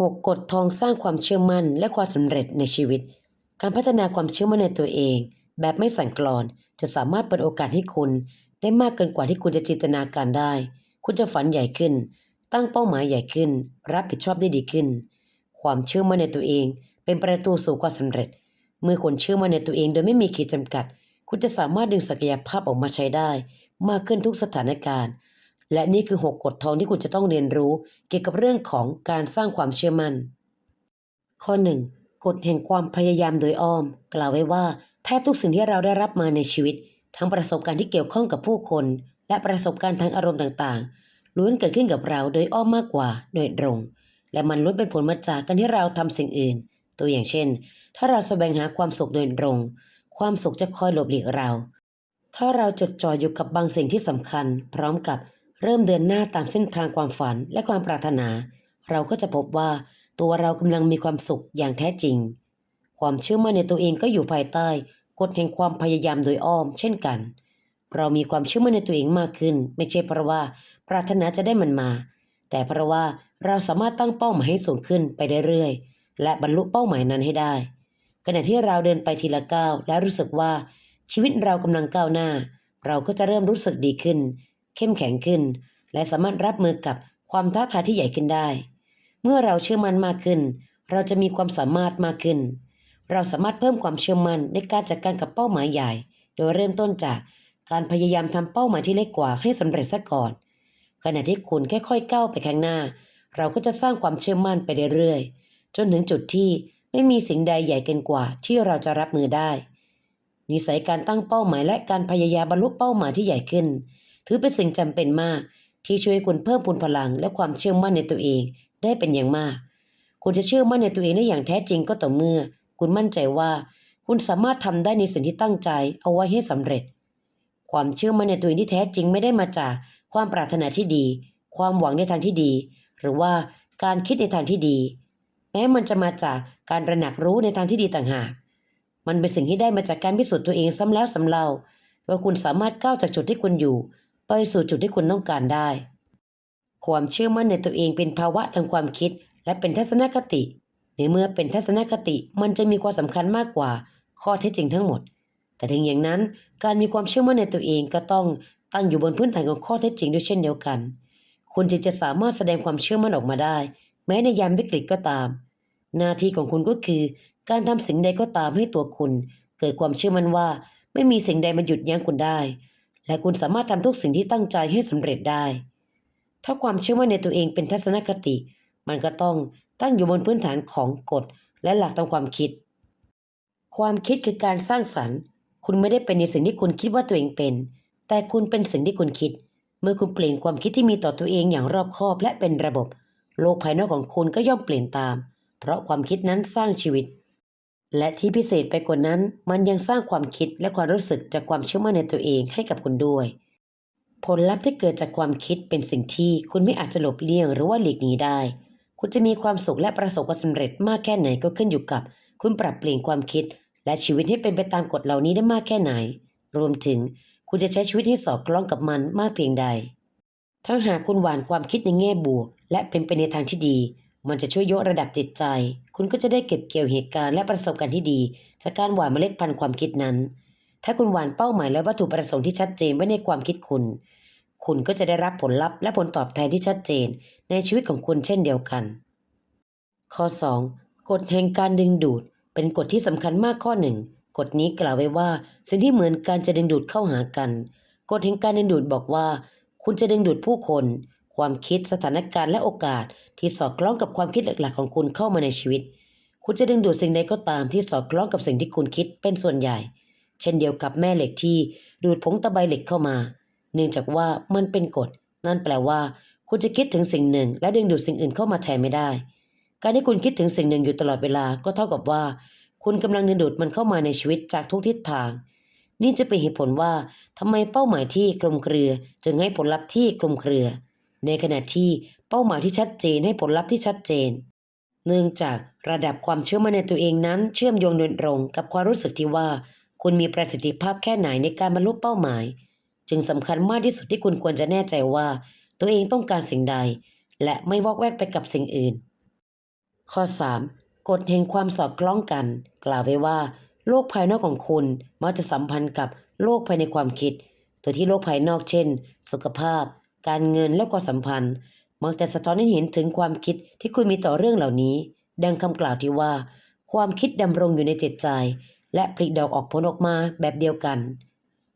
6กฎทองสร้างความเชื่อมั่นและความสำเร็จในชีวิต การพัฒนาความเชื่อมั่นในตัวเอง แบบไม่สั่นคลอน จะสามารถเปิดโอกาสให้คุณ ได้มากเกินกว่าที่คุณจะจินตนาการได้ คุณจะฝันใหญ่ขึ้น ตั้งเป้าหมายใหญ่ขึ้น รับผิดชอบได้ดีขึ้น ความเชื่อมั่นในตัวเอง เป็นประตูสู่ความสำเร็จ เมื่อคุณเชื่อมั่นในตัวเองโดยไม่มีขีดจำกัด คุณจะสามารถดึงศักยภาพออกมาใช้ได้ มากขึ้นทุกสถานการณ์ และนี่คือ 6กฎทองที่คุณจะต้องเรียนรู้เกี่ยวกับเรื่องของการสร้างความเชื่อมั่น ข้อ 1. กฎแห่งความพยายามโดยอ้อม กล่าวไว้ว่าแทบทุกสิ่งที่เราได้รับมาในชีวิต ทั้งประสบการณ์ที่เกี่ยวข้องกับผู้คน และประสบการณ์ทางอารมณ์ต่างๆล้วนเกิดขึ้นกับเราโดยอ้อมมากกว่าโดยตรง และมันล้วนเป็นผลมาจากการที่เราทำสิ่งอื่น ตัวอย่างเช่น ถ้าเราแสวงหาความสุขโดยตรง ความสุขจะคอยหลบหลีกเรา ถ้าเราจดจ่ออยู่กับบางสิ่งที่สำคัญ พร้อมกับ เริ่มเดินหน้าตามเส้นทางความฝันและความปรารถนา เราก็จะพบว่าตัวเรากำลังมีความสุขอย่างแท้จริง ความเชื่อมั่นในตัวเองก็อยู่ภายใต้กฎแห่งความพยายามโดยอ้อม เช่นกัน เรามีความเชื่อมั่นในตัวเองมากขึ้น ไม่ใช่เพราะว่าปรารถนาจะได้มันมา แต่เพราะว่าเราสามารถตั้งเป้าหมายให้สูงขึ้นไปเรื่อยๆและบรรลุเป้าหมายนั้นให้ได้ขณะที่เราเดินไปทีละก้าวและรู้สึกว่าชีวิตเรากำลังก้าวหน้า เราก็จะเริ่มรู้สึกดีขึ้น เข้มแข็งขึ้น และสามารถรับมือกับความท้าทายที่ใหญ่ขึ้นได้ เมื่อเราเชื่อมั่นมากขึ้น เราจะมีความสามารถมากขึ้น เราสามารถเพิ่มความเชื่อมั่นในการจัดการกับเป้าหมายใหญ่ โดยเริ่มต้นจากการพยายามทำเป้าหมายที่เล็กกว่าให้สำเร็จซะก่อน ขณะที่คุณค่อยๆก้าวไปข้างหน้า เราก็จะสร้างความเชื่อมั่นไปเรื่อยๆ จนถึงจุดที่ไม่มีสิ่งใดใหญ่เกินกว่าที่เราจะรับมือได้ นิสัยการตั้งเป้าหมายและการพยายามบรรลุเป้าหมายที่ใหญ่ขึ้น ถือเป็นสิ่งจำเป็นมาก ที่ช่วยคุณเพิ่มพูนพลัง และความเชื่อมั่นในตัวเองได้เป็นอย่างมาก คุณจะเชื่อมั่นในตัวเองได้อย่างแท้จริงก็ต่อเมื่อ คุณมั่นใจว่า คุณสามารถทำได้ในสิ่งที่ตั้งใจเอาไว้ให้สำเร็จ ความเชื่อมั่นในตัวเองที่แท้จริงไม่ได้มาจากความปรารถนาที่ดี ความหวังในทางที่ดี หรือว่าการคิดในทางที่ดี แม้มันจะมาจากการระหนักรู้ในทางที่ดีต่างหาก มันเป็นสิ่งที่ได้มาจากการพิสูจน์ตัวเองซ้ำแล้วซ้ำเล่าว่าคุณสามารถก้าวจากจุดที่คุณอยู่ ไปสู่จุดที่คุณต้องการได้ ความเชื่อมั่นในตัวเองเป็นภาวะทางความคิด และเป็นทัศนคติในเมื่อเป็นทัศนคติมันจะมีความสำคัญมากกว่าข้อเท็จจริงทั้งหมด แต่ถึงอย่างนั้นการมีความเชื่อมั่นในตัวเองก็ต้องตั้งอยู่บนพื้นฐานของข้อเท็จจริงด้วยเช่นเดียวกัน คุณจึงจะสามารถแสดงความเชื่อมั่นออกมาได้ แม้ในยามวิกฤตก็ตาม หน้าที่ของคุณก็คือ การทำสิ่งใดก็ตามให้ตัวคุณ เกิดความเชื่อมั่นว่า ไม่มีสิ่งใดมาหยุดยั้งคุณได้ และคุณสามารถทำทุกสิ่งที่ตั้งใจให้สำเร็จได้ ถ้าความเชื่อมั่นในตัวเองเป็นทัศนคติ มันก็ต้องตั้งอยู่บนพื้นฐานของกฎและหลักทางความคิด ความคิดคือการสร้างสรรค์ คุณไม่ได้เป็นในสิ่งที่คุณคิดว่าตัวเองเป็น แต่คุณเป็นสิ่งที่คุณคิด เมื่อคุณเปลี่ยนความคิดที่มีต่อตัวเองอย่างรอบคอบและเป็นระบบ โลกภายนอกของคุณก็ย่อมเปลี่ยนตาม เพราะความคิดนั้นสร้างชีวิต และที่พิเศษไปกว่านั้น มันยังสร้างความคิดและความรู้สึกจากความเชื่อมั่นในตัวเองให้กับคุณด้วย ผลลัพธ์ที่เกิดจากความคิดเป็นสิ่งที่คุณไม่อาจจะหลบเลี่ยงหรือว่าหลีกหนีได้ คุณจะมีความสุขและประสบความสำเร็จมากแค่ไหนก็ขึ้นอยู่กับ คุณปรับเปลี่ยนความคิด และชีวิตให้เป็นไปตามกฎเหล่านี้ได้มากแค่ไหน รวมถึงคุณจะใช้ชีวิตให้สอดคล้องกับมันมากเพียงใดถ้าหากคุณหวานความคิดในแง่บวก และเป็นไปในทางที่ดี มันจะช่วยยกระดับจิตใจ คุณก็จะได้เก็บเกี่ยวเหตุการณ์และประสบการณ์ที่ดี จากการหว่านเมล็ดพันธุ์ความคิดนั้น ถ้าคุณหว่านเป้าหมายและวัตถุประสงค์ที่ชัดเจนไว้ในความคิดคุณ คุณก็จะได้รับผลลัพธ์และผลตอบแทนที่ชัดเจน ในชีวิตของคุณเช่นเดียวกัน ข้อ 2. กฎแห่งการดึงดูด เป็นกฎที่สำคัญมากข้อหนึ่งกฎนี้กล่าวไว้ว่า สิ่งที่เหมือนกันจะดึงดูดเข้าหากัน กฎแห่งการดึงดูดบอกว่า คุณจะดึงดูดผู้คน ความคิดสถานการณ์และโอกาสที่สอดคล้องกับความคิดหลักๆ ของคุณเข้ามาในชีวิต คุณจะดึงดูดสิ่งใดก็ตามที่สอดคล้องกับสิ่งที่คุณคิดเป็นส่วนใหญ่ เช่นเดียวกับแม่เหล็กที่ดูดผงตะไบเหล็กเข้ามา เนื่องจากว่ามันเป็นกฎ นั่นแปลว่า คุณจะคิดถึงสิ่งหนึ่ง และดึงดูดสิ่งอื่นเข้ามาแทนไม่ได้ การที่คุณคิดถึงสิ่งหนึ่งอยู่ตลอดเวลาก็เท่ากับว่า คุณกำลังดึงดูดมันเข้ามาในชีวิตจากทุกทิศทาง นี่จะเป็นเหตุผลว่าทำไมเป้าหมายที่คลุมเครือ จึงให้ผลลัพธ์ที่คลุมเครือ ในขณะที่เป้าหมายที่ชัดเจนให้ผลลัพธ์ที่ชัดเจน เนื่องจากระดับความเชื่อมั่นในตัวเองนั้น เชื่อมโยงโดยตรงกับความรู้สึกที่ว่า คุณมีประสิทธิภาพแค่ไหนในการบรรลุเป้าหมาย จึงสำคัญมากที่สุดที่คุณควรจะแน่ใจว่า ตัวเองต้องการสิ่งใด และไม่วอกแวกไปกับสิ่งอื่น ข้อ 3. กฎแห่งความสอดคล้องกัน กล่าวไว้ว่า โลกภายนอกของคุณมักจะสัมพันธ์กับโลกภายในความคิดโดยที่โลกภายนอกเช่น สุขภาพ การเงินและความสัมพันธ์ มักจะสะท้อนให้เห็นถึงความคิดที่คุณมีต่อเรื่องเหล่านี้ ดังคำกล่าวที่ว่า ความคิดดำรงอยู่ในจิตใจ และผลิดอกออกผลออกมาแบบเดียวกัน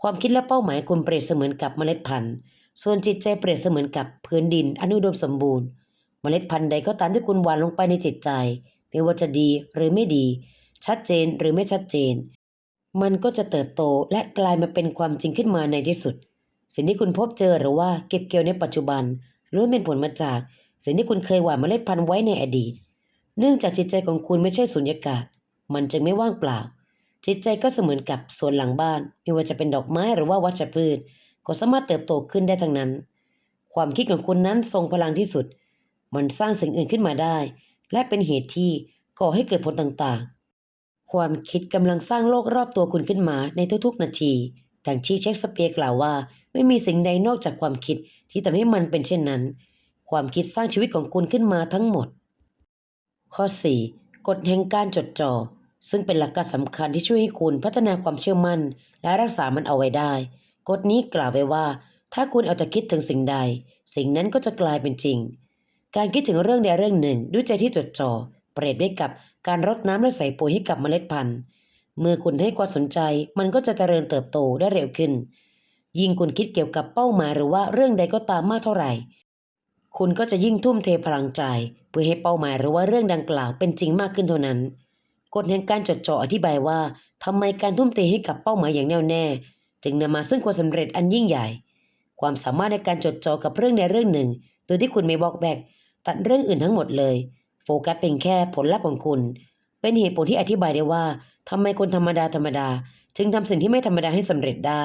ความคิดและเป้าหมายคุณเปรียบเสมือนกับเมล็ดพันธุ์ ส่วนจิตใจเปรียบเสมือนกับพื้นดินอนุดมสมบูรณ์ เมล็ดพันธุ์ใดก็ตามที่คุณหว่านลงไปในจิตใจ ไม่ว่าจะดีหรือไม่ดี ชัดเจนหรือไม่ชัดเจน มันก็จะเติบโตและกลายมาเป็นความจริงขึ้นมาในที่สุด สิ่งที่คุณพบเจอหรือว่าเก็บเกี่ยวในปัจจุบันล้วนเป็นผลมาจาก สิ่งที่คุณเคยหว่านเมล็ดพันธุ์ไว้ในอดีต เนื่องจากจิตใจของคุณไม่ใช่สุญญากาศ มันจึงไม่ว่างเปล่า จิตใจก็เสมือนกับสวนหลังบ้านไม่ว่าจะเป็นดอกไม้หรือว่าวัชพืช ก็สามารถเติบโตขึ้นได้ทั้งนั้น ความคิดของคุณนั้นทรงพลังที่สุด มันสร้างสิ่งอื่นขึ้นมาได้ และเป็นเหตุที่ก่อให้เกิดผลต่างๆ ความคิดกำลังสร้างโลกรอบตัวคุณขึ้นมาในทุกๆ นาที ดังที่เชคสเปียร์กล่าวว่า ไม่มีสิ่งใดนอกจากความคิดที่ทำให้มันเป็นเช่นนั้น ความคิดสร้างชีวิตของคุณขึ้นมาทั้งหมด ข้อ 4. กฎแห่งการจดจ่อซึ่งเป็นหลักการสำคัญที่ช่วยให้คุณพัฒนาความเชื่อมั่น และรักษามันเอาไว้ได้ กฎนี้กล่าวไว้ว่า ถ้าคุณเอาแต่คิดถึงสิ่งใด สิ่งนั้นก็จะกลายเป็นจริง การคิดถึงเรื่องใดเรื่องหนึ่งด้วยใจที่จดจ่อเปรียบได้กับการรดน้ำและใส่ปุ๋ยให้กับเมล็ดพันธุ์ เมื่อคุณให้ความสนใจมันก็จะเจริญเติบโตได้เร็วขึ้น ยิ่งคุณคิดเกี่ยวกับเป้าหมายหรือว่าเรื่องใดก็ตามมากเท่าไหร่ คุณก็จะยิ่งทุ่มเทพลังใจ เพื่อให้เป้าหมายหรือว่าเรื่องดังกล่าวเป็นจริงมากขึ้นเท่านั้น กฎแห่งการจดจ่ออธิบายว่าทำไมการทุ่มเทให้กับเป้าหมายอย่างแน่วแน่ จึงนำมาซึ่งความสำเร็จอันยิ่งใหญ่ ความสามารถในการจดจ่อกับเรื่องใดเรื่องหนึ่ง โดยที่คุณไม่บอกแบกตัดเรื่องอื่นทั้งหมดเลย โฟกัสเป็นแค่ผลลัพธ์ของคุณ เป็นเหตุผลที่อธิบายได้ว่าทำไมคนธรรมดาธรรมดา จึงทำสิ่งที่ไม่ธรรมดาให้สำเร็จได้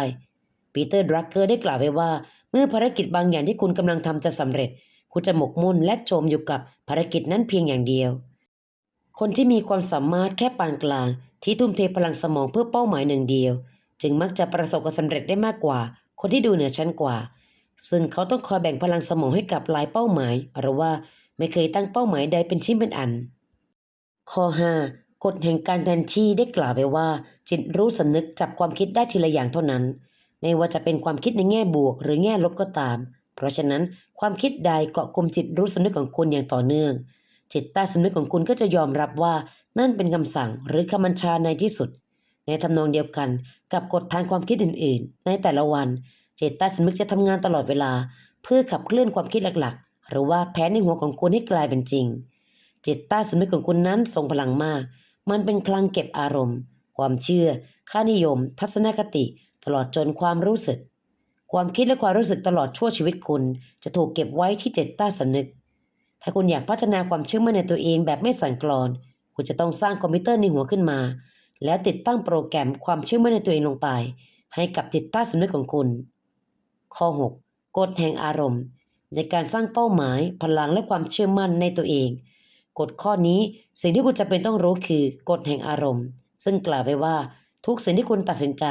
ปีเตอร์ดรักเกอร์ได้กล่าวไว้ว่า เมื่อภารกิจบางอย่างที่คุณกำลังทำจะสำเร็จ คุณจะหมกมุ่นและจมอยู่กับภารกิจนั้นเพียงอย่างเดียว คนที่มีความสามารถแค่ปานกลาง ที่ทุ่มเทพลังสมองเพื่อเป้าหมายหนึ่งเดียว จึงมักจะประสบความสำเร็จได้มากกว่า คนที่ดูเหนือชั้นกว่า ซึ่งเขาต้องคอยแบ่งพลังสมองให้กับหลายเป้าหมายหรือว่าไม่เคยตั้งเป้าหมายใดเป็นชิ้นเป็นอัน ข้อ 5 กฎแห่งการแทนที่ได้กล่าวไว้ว่า จิตรู้สำนึกจับความคิดได้ทีละอย่างเท่านั้น ไม่ว่าจะเป็นความคิดในแง่บวก หรือแง่ลบก็ตาม เพราะฉะนั้นความคิดใดเกาะกลุ่มจิตรู้สำนึกของคุณอย่างต่อเนื่อง จิตใต้สำนึกของคุณก็จะยอมรับว่านั่นเป็นคำสั่งหรือคำบัญชาในที่สุด ในทำนองเดียวกันกับกฎทางความคิดอื่น ๆ ในแต่ละวันจิตใต้สำนึกจะทำงานตลอดเวลา เพื่อขับเคลื่อนความคิดหลักๆ หรือว่าแผนในหัวของคุณให้กลายเป็นจริง จิตใต้สำนึกของคุณนั้นทรงพลังมาก มันเป็นคลังเก็บอารมณ์ ความเชื่อ ค่านิยม ทัศนคติ ตลอดจนความรู้สึก ความคิดและความรู้สึกตลอดชั่วชีวิตคุณ จะถูกเก็บไว้ที่จิตใต้สำนึก ถ้าคุณอยากพัฒนาความเชื่อมั่นในตัวเองแบบไม่สั่นคลอน คุณจะต้องสร้างคอมพิวเตอร์ในหัวขึ้นมา แล้วติดตั้งโปรแกรมความเชื่อมั่นในตัวเองลงไป ให้กับจิตใต้สำนึกของคุณ ข้อ 6 กฎแห่งอารมณ์ ในการสร้างเป้าหมาย พลังและความเชื่อมั่นในตัวเอง กฎข้อนี้สิ่งที่คุณจะเป็นต้องรู้คือกฎแห่งอารมณ์ ซึ่งกล่าวไว้ว่า ทุกสิ่งที่คุณตัดสินใจ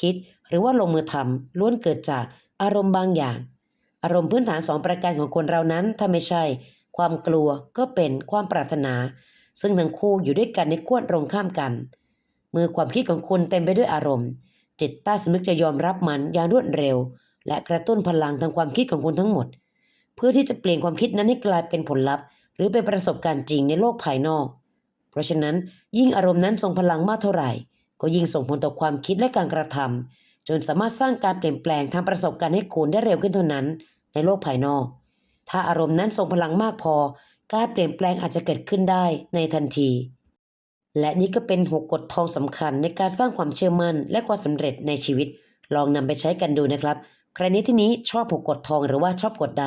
คิด หรือว่าลงมือทำล้วนเกิดจากอารมณ์บางอย่าง อารมณ์พื้นฐานสองประการของคนเรานั้นถ้าไม่ใช่ ความกลัวก็เป็นความปรารถนา ซึ่งทั้งคู่อยู่ด้วยกันในขั้วตรงข้ามกัน เมื่อความคิดของคุณเต็มไปด้วยอารมณ์ จิตใต้สำนึกจะยอมรับมันอย่างรวดเร็ว และกระตุ้นพลังทางความคิดของคุณทั้งหมด เพื่อที่จะเปลี่ยนความคิดนั้นให้กลายเป็นผลลัพธ์ หรือเป็นประสบการณ์จริงในโลกภายนอก เพราะฉะนั้นยิ่งอารมณ์นั้นทรงพลังมากเท่าไหร่ ก็ยิ่งส่งผลต่อความคิดและการกระทำจนสามารถสร้างการเปลี่ยนแปลงทางประสบการณ์ให้คุณได้เร็วขึ้นเท่านั้น ในโลกภายนอก ถ้าอารมณ์นั้นทรงพลังมากพอ การเปลี่ยนแปลงอาจจะเกิดขึ้นได้ในทันที และนี่ก็เป็นหกกฎทองสำคัญในการสร้างความเชื่อมั่น และความสำเร็จในชีวิต ลองนำไปใช้กันดูนะครับ ใครในที่นี้ชอบหกกฎทองหรือว่าชอบกฎใด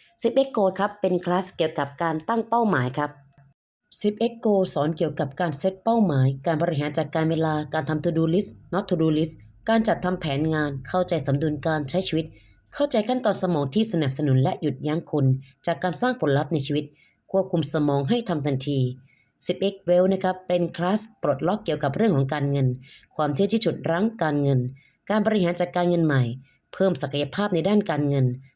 10x Go ครับเป็นคลาสเกี่ยวกับการตั้งเป้าหมายครับ 10x Go สอนเกี่ยวกับการเซตเป้าหมาย การบริหารจัดการเวลาการทำ to do list not to do list การจัดทำแผนงาน เข้าใจสมดุลการใช้ชีวิต เข้าใจขั้นตอนสมองที่สนับสนุนและหยุดยั้งคุณ จากการสร้างผลลัพธ์ในชีวิต ควบคุมสมองให้ทำทันที 10x Well นะครับเป็นคลาสปลดล็อกเกี่ยวกับเรื่องของการเงิน ความเชื่อที่ฉุดรั้งการเงิน การบริหารจัดการเงินใหม่ เพิ่มศักยภาพในด้านการเงิน